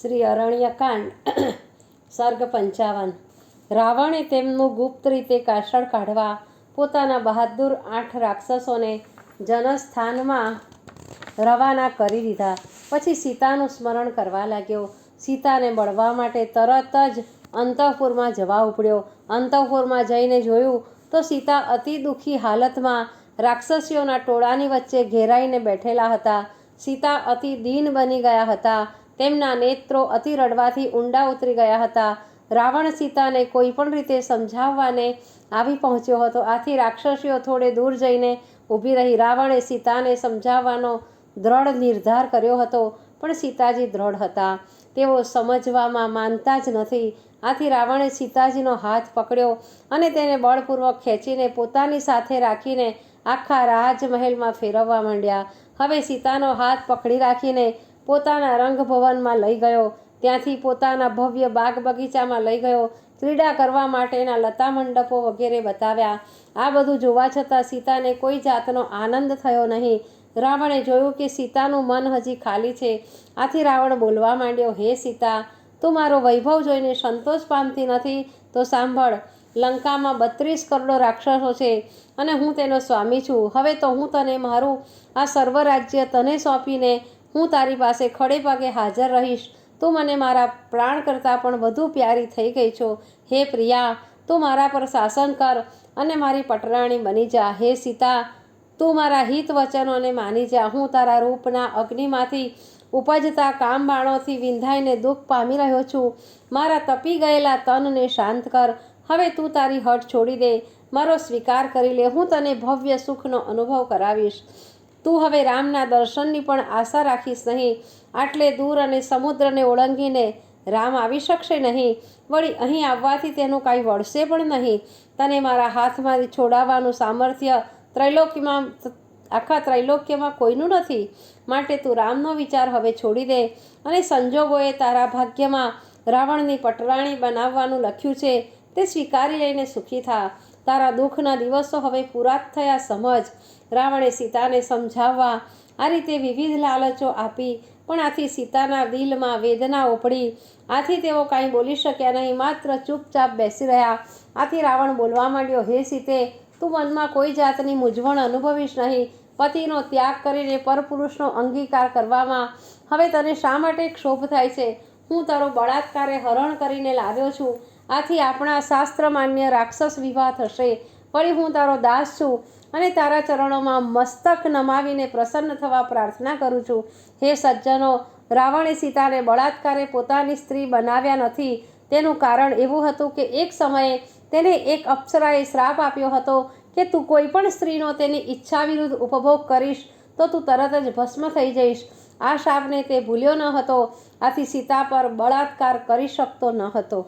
શ્રી અરણ્યકાંડ સર્ગ પંચાવન. રાવણે તેમનું ગુપ્ત રીતે કાશળ કાઢવા પોતાના બહાદુર આઠ રાક્ષસોને જનસ્થાનમાં રવાના કરી દીધા. પછી સીતાનું સ્મરણ કરવા લાગ્યો. સીતાને મળવા માટે તરત જ અંતઃપુરમાં જવા ઉપડ્યો. અંતઃપુરમાં જઈને જોયું તો સીતા અતિ દુઃખી હાલતમાં રાક્ષસીઓના ટોળાની વચ્ચે ઘેરાઈને બેઠેલા હતા. સીતા અતિ દીન બની ગયા હતા. તેમના નેત્રો અતિ રડવાથી ઊંડા ઉતરી ગયા હતા. રાવણ સીતાને કોઈ પણ રીતે સમજાવવાને આવી પહોંચ્યો હતો. આથી રાક્ષસીઓ થોડે દૂર જઈને ઊભી રહી. રાવણે સીતાને સમજાવવાનો દ્રઢ નિર્ધાર કર્યો હતો, પણ સીતાજી દ્રઢ હતા. તેઓ સમજવામાં માનતા જ નથી. આથી રાવણે સીતાજીનો હાથ પકડ્યો અને તેને બળપૂર્વક ખેંચીને પોતાની સાથે રાખીને આખા રાજમહેલમાં ફેરવવા માંડ્યા. હવે સીતાનો હાથ પકડી રાખીને પોતાના રંગભવનમાં લઈ ગયો. ત્યાંથી પોતાના ભવ્ય બાગ બગીચામાં લઈ ગયો. ક્રીડા કરવા માટેના લતા મંડપો વગેરે બતાવ્યા. આ બધું જોવા છતાં સીતાને કોઈ જાતનો આનંદ થયો નહીં. રાવણે જોયું કે સીતાનું મન હજી ખાલી છે. આથી રાવણ બોલવા માંડ્યો, હે સીતા, તું મારો વૈભવ જોઈને સંતોષ પામતી નથી, તો સાંભળ, લંકામાં બત્રીસ કરોડો રાક્ષસો છે અને હું તેનો સ્વામી છું. હવે તો હું તને મારું આ સર્વ રાજ્ય તને સોંપીને હું તારી પાસે ખડે પગે હાજર રહીશ. તું મને મારા પ્રાણ કરતાં પણ વધુ પ્યારી થઈ ગઈ છો. હે પ્રિયા, તું મારા પર શાસન કર અને મારી પટરાણી બની જા. હે સીતા, તું મારા હિત વચનોને માની જા. હું તારા રૂપના અગ્નિમાંથી ઉપજતા કામ બાણોથી વિંધાઈને દુઃખ પામી રહ્યો છું. મારા તપી ગયેલા તનને શાંત કર. હવે તું તારી હટ છોડી દે. મારો સ્વીકાર કરી લે. હું તને ભવ્ય સુખનો અનુભવ કરાવીશ. તું હવે રામના દર્શનની પણ આશા રાખીશ નહીં. આટલે દૂર અને સમુદ્રને ઓળંગીને રામ આવી શકશે નહીં. વળી અહીં આવવાથી તેનું કાંઈ વળશે પણ નહીં. તને મારા હાથમાંથી છોડાવવાનું સામર્થ્ય ત્રૈલોક્યમાં આખા ત્રૈલોક્યમાં કોઈનું નથી. માટે તું રામનો વિચાર હવે છોડી દે અને સંજોગોએ તારા ભાગ્યમાં રાવણની પટરાણી બનાવવાનું લખ્યું છે. તે સ્વીકારી લઈને સુખી થા. તારા દુઃખના દિવસો હવે પૂરા થયા, સમજ. રાવણે સીતાને સમજાવવા આ રીતે વિવિધ લાલચો આપી, પણ આથી સીતાના દિલમાં વેદના ઉપડી. આથી તેઓ કાંઈ બોલી શક્યા નહીં, માત્ર ચૂપચાપ બેસી રહ્યા. આથી રાવણ બોલવા માંડ્યો, હે સીતે, તું મનમાં કોઈ જાતની મૂંઝવણ અનુભવીશ નહીં. પતિનો ત્યાગ કરીને પરપુરુષનો અંગીકાર કરવામાં. હવે તને શા માટે ક્ષોભ થાય છે? હું તારો બળાત્કારે હરણ કરીને લાવ્યો છું. આથી આપણા શાસ્ત્ર માન્ય રાક્ષસ વિવાહ થશે. વળી હું તારો દાસ છું અને તારા ચરણોમાં મસ્તક નમાવીને પ્રસન્ન થવા પ્રાર્થના કરું છું. હે સજ્જનો, રાવણે સીતાને બળાત્કારે પોતાની સ્ત્રી બનાવ્યા નથી. તેનું કારણ એવું હતું કે એક સમયે તેને એક અપ્સરાએ શ્રાપ આપ્યો હતો કે તું કોઈ પણ સ્ત્રીનો તેની ઈચ્છા વિરુદ્ધ ઉપભોગ કરીશ તો તું તરત જ ભસ્મ થઈ જઈશ. આ શાપને તે ભૂલ્યો ન હતો. આથી સીતા પર બળાત્કાર કરી શકતો ન હતો.